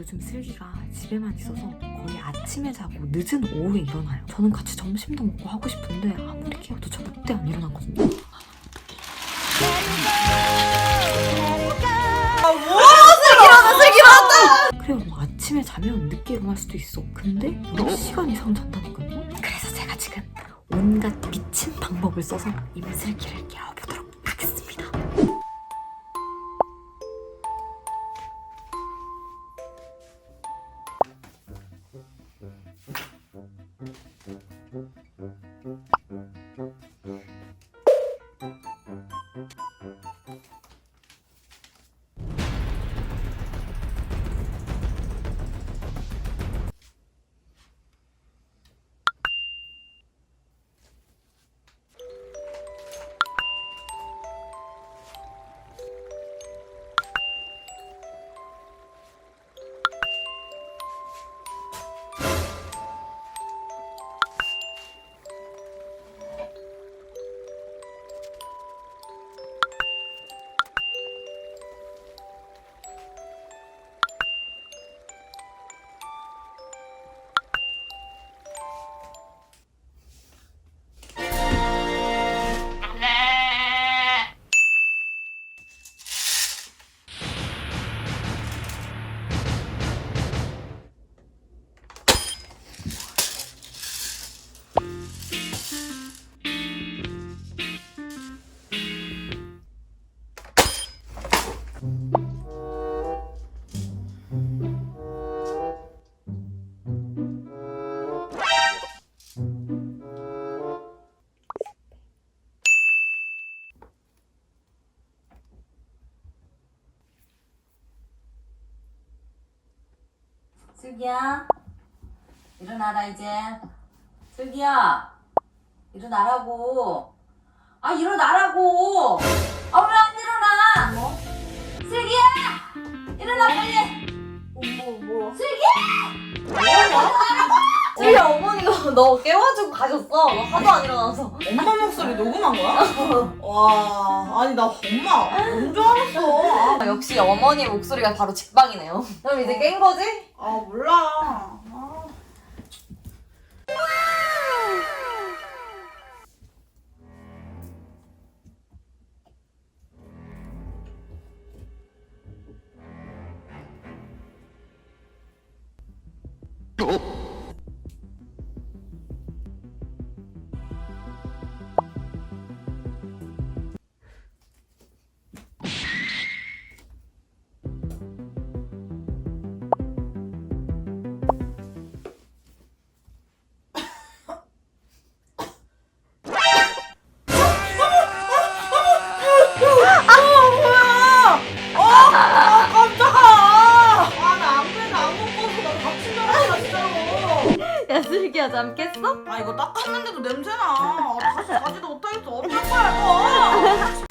요즘 슬기가 집에만 있어서 거의 아침에 자고 늦은 오후에 일어나요. 저는 같이 점심도 먹고 하고 싶은데 아무리 깨워도 저 그때 안 일어나거든요. 그래요. 뭐 아침에 자면 늦게 일어날 수도 있어. 근데 몇 시간 이상 잔다니까요. 그래서 제가 지금 온갖 미친 방법을 써서 임슬기를 깨워 Thank 슬기야 일어나라 이제 슬기야 일어나라고 아 일어나라고 아 왜 안 일어나 뭐? 슬기야 일어나 빨리 뭐, 뭐. 슬기야 저희 어머니가 너 깨워주고 가셨어. 너 하도 안 일어나서. 엄마 목소리 녹음한 거야? 와, 아니 나 엄마 뭔줄 알았어. 아, 역시 어머니 목소리가 바로 직방이네요. 그럼 이제 깬 거지? 아 몰라. 아. 아 남겠어? 아 이거 닦았는데도 냄새나. 아, 다시 가지도 못하겠어. 어쩔 거야 이거.